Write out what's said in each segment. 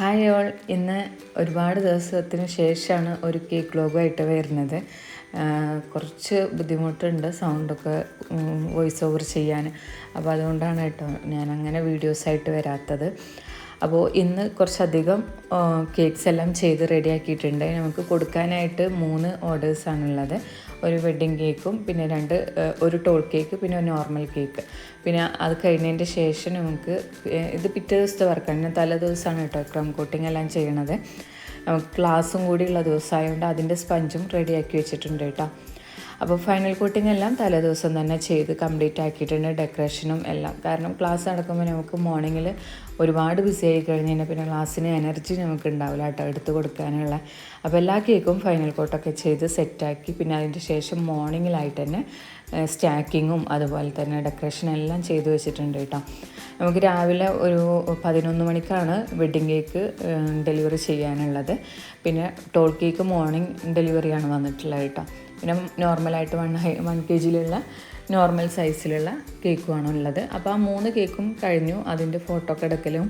Hi all. ഇന്ന് ഒരുപാട് ദിവസത്തിന് ശേഷമാണ് ഒരു കേക്ക് വ്ലോഗായിട്ട് വരുന്നത്. കുറച്ച് ബുദ്ധിമുട്ടുണ്ട് സൗണ്ടൊക്കെ വോയിസ് ഓവർ ചെയ്യാൻ. അപ്പോൾ അതുകൊണ്ടാണ് കേട്ടോ ഞാൻ അങ്ങനെ വീഡിയോസായിട്ട് വരാത്തത്. അപ്പോൾ ഇന്ന് കുറച്ചധികം കേക്ക്സ് എല്ലാം ചെയ്ത് റെഡിയാക്കിയിട്ടുണ്ട് നമുക്ക് കൊടുക്കാനായിട്ട് മൂന്ന് ഓർഡേഴ്സാണുള്ളത് ഒരു വെഡ്ഡിങ് കേക്കും പിന്നെ രണ്ട് ഒരു ടോൾ കേക്ക് പിന്നെ ഒരു നോർമൽ കേക്ക് പിന്നെ അത് കഴിഞ്ഞതിന്റെ ശേഷം നമുക്ക് ഇത് പിറ്റേ ദിവസത്തെ വർക്കാണ് തലേ ദിവസമാണ് കേട്ടോ ക്രം കോട്ടിങ് എല്ലാം ചെയ്യണത്. ക്ലാസ്സും കൂടിയുള്ള ദിവസമായതുകൊണ്ട് അതിന്റെ സ്പഞ്ചും റെഡിയാക്കി വെച്ചിട്ടുണ്ട് കേട്ടോ. അപ്പോൾ ഫൈനൽ കോട്ടിംഗ് എല്ലാം തലേ ദിവസം തന്നെ ചെയ്ത് കംപ്ലീറ്റ് ആക്കിയിട്ടുണ്ട് ഡെക്കറേഷനും എല്ലാം. കാരണം ക്ലാസ് നടക്കുമ്പോൾ നമുക്ക് മോർണിംഗിൽ ഒരുപാട് ബിസി ആയി കഴിഞ്ഞ് കഴിഞ്ഞാൽ പിന്നെ ക്ലാസ്സിന് എനർജി നമുക്ക് ഉണ്ടാവില്ല കേട്ടോ എടുത്ത് കൊടുക്കാനുള്ള. അപ്പോൾ എല്ലാ കേക്കും ഫൈനൽ കോട്ടൊക്കെ ചെയ്ത് സെറ്റാക്കി പിന്നെ അതിന്റെ ശേഷം മോർണിംഗിലായിട്ട് തന്നെ സ്റ്റാക്കിങ്ങും അതുപോലെ തന്നെ ഡെക്കറേഷൻ എല്ലാം ചെയ്തു വെച്ചിട്ടുണ്ട് കേട്ടോ. നമുക്ക് രാവിലെ ഒരു പതിനൊന്ന് മണിക്കാണ് വെഡ്ഡിങ് കേക്ക് ഡെലിവറി ചെയ്യാനുള്ളത്. പിന്നെ ടോൾ കേക്ക് മോർണിംഗ് ഡെലിവറിയാണ് വന്നിട്ടുള്ളത് കേട്ടോ. പിന്നെ നോർമലായിട്ട് വൺ ഹൈ വൺ കെ ജിയിലുള്ള നോർമൽ സൈസിലുള്ള കേക്കുമാണ് ഉള്ളത് അപ്പോൾ ആ മൂന്ന് കേക്കും കഴിഞ്ഞു. അതിന്റെ ഫോട്ടോ ഒക്കെ എടുക്കലും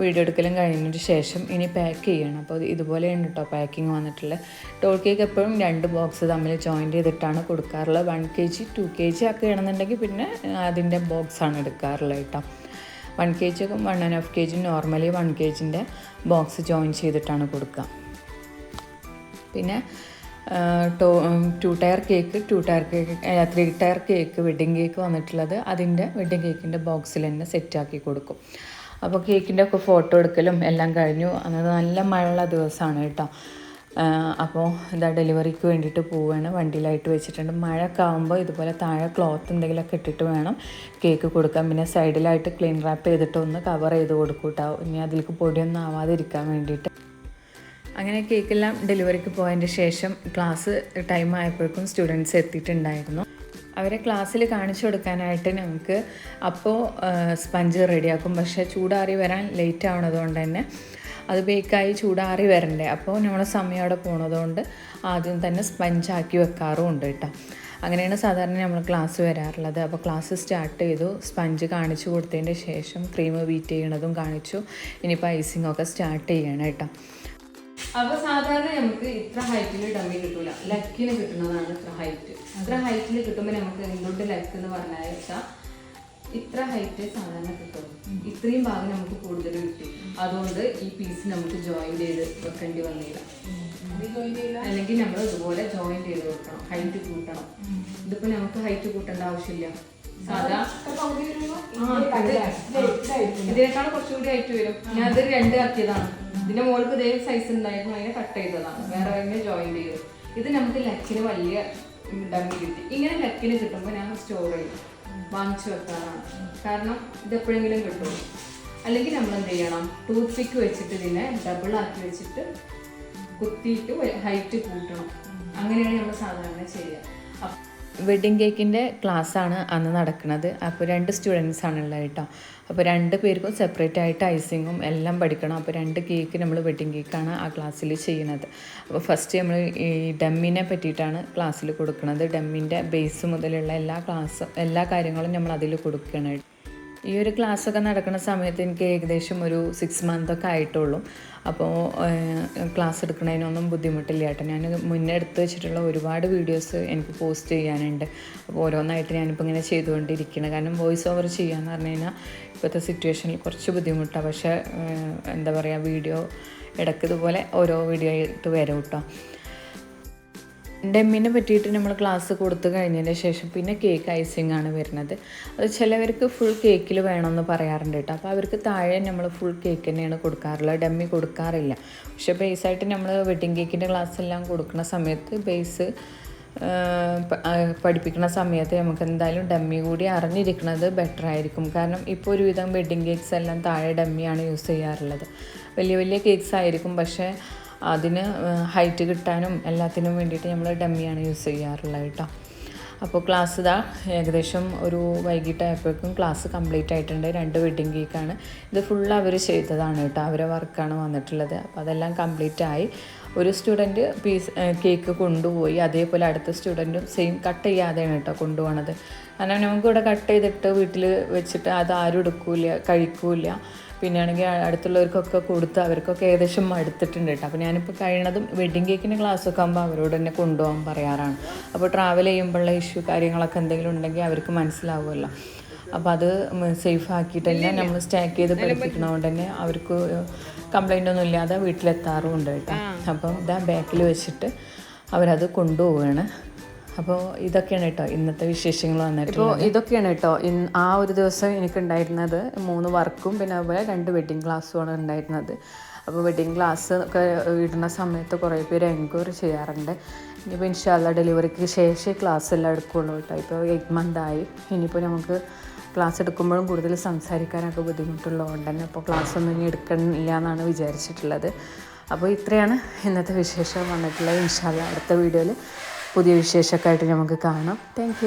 വീഡിയോ എടുക്കലും കഴിഞ്ഞതിന് ശേഷം ഇനി പാക്ക് ചെയ്യണം. അപ്പോൾ ഇതുപോലെ ഇതുപോലെയാണ് കേട്ടോ പാക്കിങ് വന്നിട്ടുള്ളത് ടോൾ കേക്ക് എപ്പോഴും രണ്ട് ബോക്സ് തമ്മിൽ ജോയിന്റ് ചെയ്തിട്ടാണ് കൊടുക്കാറുള്ളത്. One K G two K G ഒക്കെ ആണെന്നുണ്ടെങ്കിൽ പിന്നെ അതിന്റെ ബോക്സാണ് എടുക്കാറുള്ളത് കേട്ടോ one K G one and half K G normally one K ജിന്റെ box join ചെയ്തിട്ടാണ് കൊടുക്കുക. പിന്നെ two two tier cake two tier cake three tier cake wedding cake വന്നിട്ടുള്ളത് അതിന്റെ വെഡ്ഡിങ് കേക്കിന്റെ ബോക്സിൽ തന്നെ സെറ്റാക്കി കൊടുക്കും. അപ്പോൾ കേക്കിന്റെ ഒക്കെ ഫോട്ടോ എടുക്കലും എല്ലാം കഴിഞ്ഞു. അന്നത് നല്ല മഴയുള്ള ദിവസമാണ് കേട്ടോ. അപ്പോൾ ഇതാ ഡെലിവറിക്ക് വേണ്ടിയിട്ട് പോവുകയാണ് വണ്ടിയിലായിട്ട് വെച്ചിട്ടുണ്ട്. മഴയൊക്കെ ആകുമ്പോൾ ഇതുപോലെ താഴെ ക്ലോത്ത് എന്തെങ്കിലുമൊക്കെ ഇട്ടിട്ട് വേണം കേക്ക് കൊടുക്കാൻ. പിന്നെ സൈഡിലായിട്ട് ക്ലീൻ റാപ്പ് ചെയ്തിട്ട് ഒന്ന് കവർ ചെയ്ത് കൊടുക്കൂട്ടാവും കേട്ടോ. ഇനി അതിലേക്ക് പൊടിയൊന്നും ആവാതിരിക്കാൻ വേണ്ടിയിട്ട്. അങ്ങനെ കേക്കെല്ലാം ഡെലിവറിക്ക് പോയതിന്റെ ശേഷം ക്ലാസ് ടൈം ആയപ്പോഴേക്കും സ്റ്റുഡൻസ് എത്തിയിട്ടുണ്ടായിരുന്നു. അവരെ ക്ലാസ്സിൽ കാണിച്ചു കൊടുക്കാനായിട്ട് ഞങ്ങൾക്ക് അപ്പോൾ സ്പഞ്ച് റെഡിയാക്കും. പക്ഷേ ചൂടാറി വരാൻ ലേറ്റ് ആവണതുകൊണ്ട് തന്നെ അത് ബേക്കായി ചൂടാറി വരണ്ടേ. അപ്പോൾ നമ്മൾ സമയം അവിടെ പോണതുകൊണ്ട് ആദ്യം തന്നെ സ്പഞ്ചാക്കി വെക്കാറും ഉണ്ട് കേട്ടോ അങ്ങനെയാണ് സാധാരണ നമ്മൾ ക്ലാസ് വരാറുള്ളത്. അപ്പോൾ ക്ലാസ് സ്റ്റാർട്ട് ചെയ്തു. സ്പഞ്ച് കാണിച്ചു കൊടുത്തതിന്റെ ശേഷം ക്രീം ബീറ്റ് ചെയ്യണതും കാണിച്ചു. ഇനിയിപ്പോൾ ഐസിങ് ഒക്കെ സ്റ്റാർട്ട് ചെയ്യണം കേട്ടോ അപ്പൊ സാധാരണ നമുക്ക് ഇത്ര ഹൈറ്റിൽ ഡമ്മി കിട്ടൂല. ലക്കിന് കിട്ടുന്നതാണ് ഇത്ര ഹൈറ്റ് ഇത്ര ഹൈറ്റിൽ കിട്ടുമ്പോൾ നമുക്ക് എന്തുകൊണ്ട് ലക്ക് എന്ന് പറഞ്ഞാൽ വെച്ചാൽ ഇത്ര ഹൈറ്റ് സാധാരണ കിട്ടും. ഇത്രയും ഭാഗം നമുക്ക് കൂടുതൽ കിട്ടി. അതുകൊണ്ട് ഈ പീസ് നമുക്ക് ജോയിൻ ചെയ്ത് വെക്കേണ്ടി വന്നില്ല. അല്ലെങ്കിൽ നമ്മൾ ഇതുപോലെ ജോയിൻ ചെയ്ത് വെക്കണം. ഹൈറ്റ് കൂട്ടണം. ഇതിപ്പോ നമുക്ക് ഹൈറ്റ് കൂട്ടേണ്ട ആവശ്യമില്ല. സാധാ? ആ, ഇത് ഇതിനേക്കാൾ കുറച്ചുകൂടി ആയിട്ട് വരും. ഞാൻ അത് രണ്ട് ആക്കിയതാണ്. ഇതിന്റെ മുകൾക്ക് ഇതേ സൈസ് ഉണ്ടായിരുന്നു. അതിനെ കട്ട് ചെയ്തതാണ്. വേറെ അതിനെ ജോയിൻ ചെയ്തു. ഇത് നമുക്ക് ലക്കിന് വലിയ ഡമ്മി കിട്ടി ഇങ്ങനെ ലക്കിന് കിട്ടുമ്പോൾ ഞാൻ സ്റ്റോർ ചെയ്യും. വാങ്ങിച്ചു വെക്കാറാണ്. കാരണം ഇത് എപ്പോഴെങ്കിലും കിട്ടും. അല്ലെങ്കിൽ നമ്മൾ എന്ത് ചെയ്യണം? ടൂത്ത് പിക്ക് വെച്ചിട്ട് ഇതിനെ ഡബിൾ ആക്കി വെച്ചിട്ട് കുത്തിയിട്ട് ഹൈറ്റ് കൂട്ടണം. അങ്ങനെയാണ് നമ്മൾ സാധാരണ ചെയ്യുക. വെഡ്ഡിങ് കേക്കിന്റെ ആണ് അന്ന് നടക്കുന്നത്. അപ്പോൾ രണ്ട് സ്റ്റുഡൻസ് ഉള്ളത് കേട്ടോ. അപ്പോൾ രണ്ട് പേർക്കും സെപ്പറേറ്റ് ആയിട്ട് ഐസിങ്ങും എല്ലാം പഠിക്കണം. അപ്പോൾ രണ്ട് കേക്ക് നമ്മൾ വെഡ്ഡിങ് കേക്കാണ് ആ ക്ലാസ്സിൽ ചെയ്യുന്നത്. അപ്പോൾ ഫസ്റ്റ് നമ്മൾ ഈ ഡമ്മിനെ പറ്റിയിട്ടാണ് ക്ലാസ്സിൽ കൊടുക്കുന്നത്. ഡമ്മിന്റെ ബേസ് മുതലുള്ള എല്ലാ ക്ലാസ്സും എല്ലാ കാര്യങ്ങളും നമ്മൾ അതിൽ കൊടുക്കണം ഈ ഒരു ക്ലാസ്സൊക്കെ നടക്കുന്ന സമയത്ത് എനിക്ക് ഏകദേശം ഒരു സിക്സ് മന്ത് ഒക്കെ ആയിട്ടുള്ളൂ. അപ്പോൾ ക്ലാസ് എടുക്കുന്നതിനൊന്നും ബുദ്ധിമുട്ടില്ല കേട്ടോ. ഞാൻ മുന്നേ എടുത്ത് വെച്ചിട്ടുള്ള ഒരുപാട് വീഡിയോസ് എനിക്ക് പോസ്റ്റ് ചെയ്യാനുണ്ട്. അപ്പോൾ ഓരോന്നായിട്ട് ഞാനിപ്പോൾ ഇങ്ങനെ ചെയ്തുകൊണ്ടിരിക്കുന്നത് കാരണം വോയിസ് ഓവർ ചെയ്യാന്ന് പറഞ്ഞു കഴിഞ്ഞാൽ ഇപ്പോഴത്തെ സിറ്റുവേഷനിൽ കുറച്ച് ബുദ്ധിമുട്ടാണ് പക്ഷേ എന്താ പറയുക വീഡിയോ ഇടയ്ക്ക് ഓരോ വീഡിയോ ആയിട്ട് വരും കേട്ടോ. ഡെമ്മിനെ പറ്റിയിട്ട് നമ്മൾ ക്ലാസ് കൊടുത്തു കഴിഞ്ഞതിന് ശേഷം പിന്നെ കേക്ക് ഐസിങ് ആണ് വരുന്നത്. അത് ചിലവർക്ക് ഫുൾ കേക്കിൽ വേണമെന്ന് പറയാറുണ്ട് കേട്ടോ അപ്പോൾ അവർക്ക് താഴെ നമ്മൾ ഫുൾ കേക്ക് തന്നെയാണ് കൊടുക്കാറുള്ളത്. ഡെമ്മി കൊടുക്കാറില്ല. പക്ഷേ ബേസായിട്ട് നമ്മൾ വെഡ്ഡിങ് കേക്കിന്റെ ക്ലാസ് എല്ലാം കൊടുക്കുന്ന സമയത്ത് ബേസ് പഠിപ്പിക്കുന്ന സമയത്ത് നമുക്ക് എന്തായാലും ഡമ്മി കൂടി അറിഞ്ഞിരിക്കുന്നത് ബെറ്റർ ആയിരിക്കും. കാരണം ഇപ്പോൾ ഒരുവിധം വെഡ്ഡിങ് കേക്ക്സ് എല്ലാം താഴെ ഡമ്മിയാണ് യൂസ് ചെയ്യാറുള്ളത്. വലിയ വലിയ കേക്ക്സ് ആയിരിക്കും. പക്ഷേ അതിന് ഹൈറ്റ് കിട്ടാനും എല്ലാത്തിനും വേണ്ടിയിട്ട് നമ്മൾ ഡമ്മിയാണ് യൂസ് ചെയ്യാറുള്ളത് കേട്ടോ. അപ്പോൾ ക്ലാസ് ഇതാ ഏകദേശം ഒരു വൈകിട്ടായപ്പോഴേക്കും ക്ലാസ് കംപ്ലീറ്റ് ആയിട്ടുണ്ട്. രണ്ട് വെഡ്ഡിങ് കേക്കാണ് ഇത് ഫുൾ അവർ ചെയ്തതാണ് കേട്ടോ. അവരെ വർക്കാണ് വന്നിട്ടുള്ളത്. അപ്പോൾ അതെല്ലാം കംപ്ലീറ്റ് ആയി. ഒരു സ്റ്റുഡന്റ് പീസ് കേക്ക് കൊണ്ടുപോയി. അതേപോലെ അടുത്ത സ്റ്റുഡന്റും സെയിം കട്ട് ചെയ്യാതെയാണ് കേട്ടോ കൊണ്ടുപോകണത് കാരണം നമുക്കിവിടെ കട്ട് ചെയ്തിട്ട് വീട്ടിൽ വെച്ചിട്ട് അത് ആരും എടുക്കില്ല കഴിക്കൂല പിന്നെ ആണെങ്കിൽ അടുത്തുള്ളവർക്കൊക്കെ കൊടുത്ത് അവർക്കൊക്കെ ഏകദേശം മടുത്തിട്ടുണ്ട് കേട്ടോ. അപ്പോൾ ഞാനിപ്പോൾ കഴിയണതും വെഡ്ഡിങ് കേക്കിന്റെ ക്ലാസ്സൊക്കെ ആകുമ്പോൾ അവരോട് തന്നെ കൊണ്ടുപോകാൻ പറയാറാണ്. അപ്പോൾ ട്രാവൽ ചെയ്യുമ്പോഴുള്ള ഇഷ്യൂ കാര്യങ്ങളൊക്കെ എന്തെങ്കിലും ഉണ്ടെങ്കിൽ അവർക്ക് മനസ്സിലാവുമല്ലോ. അപ്പോൾ അത് സേഫ് ആക്കിയിട്ട് തന്നെ നമ്മൾ സ്റ്റാക്ക് ചെയ്ത് പഠിപ്പിക്കണതുകൊണ്ട് തന്നെ അവർക്ക് കംപ്ലൈന്റ് ഒന്നും ഇല്ലാതെ വീട്ടിലെത്താറുമുണ്ട് കേട്ടോ. അപ്പം ഇതാ ബാക്കിൽ വെച്ചിട്ട് അവരത് കൊണ്ടുപോവുകയാണ് അപ്പോൾ ഇതൊക്കെയാണ് കേട്ടോ ഇന്നത്തെ വിശേഷങ്ങൾ വന്നിട്ട് ഇപ്പോൾ ഇതൊക്കെയാണ് കേട്ടോ ആ ഒരു ദിവസം എനിക്കുണ്ടായിരുന്നത് മൂന്ന് വർക്കും പിന്നെ അതുപോലെ രണ്ട് വെഡ്ഡിങ് ക്ലാസ്സുമാണ് ഉണ്ടായിരുന്നത്. അപ്പോൾ വെഡ്ഡിങ് ക്ലാസ് ഒക്കെ ഇടുന്ന സമയത്ത് കുറേ പേര് എൻക്വയറി ചെയ്യാറുണ്ട്. ഇനിയിപ്പോൾ ഇൻഷാല്ല ഡെലിവറിക്ക് ശേഷം ക്ലാസ് എല്ലാം എടുക്കുള്ളൂ കേട്ടോ ഇപ്പോൾ എയ്റ്റ് മന്ത് ആയി. ഇനിയിപ്പോൾ നമുക്ക് ക്ലാസ് എടുക്കുമ്പോഴും കൂടുതൽ സംസാരിക്കാനൊക്കെ ബുദ്ധിമുട്ടുള്ളതുകൊണ്ട് തന്നെ അപ്പോൾ ക്ലാസ് ഒന്നും ഇനി എടുക്കണില്ല എന്നാണ് വിചാരിച്ചിട്ടുള്ളത്. അപ്പോൾ ഇത്രയാണ് ഇന്നത്തെ വിശേഷം വന്നിട്ടുള്ളത്. ഇൻഷാല്ല അടുത്ത വീഡിയോയിൽ പുതിയ വിശേഷമൊക്കെ ആയിട്ട് നമുക്ക് കാണാം. താങ്ക്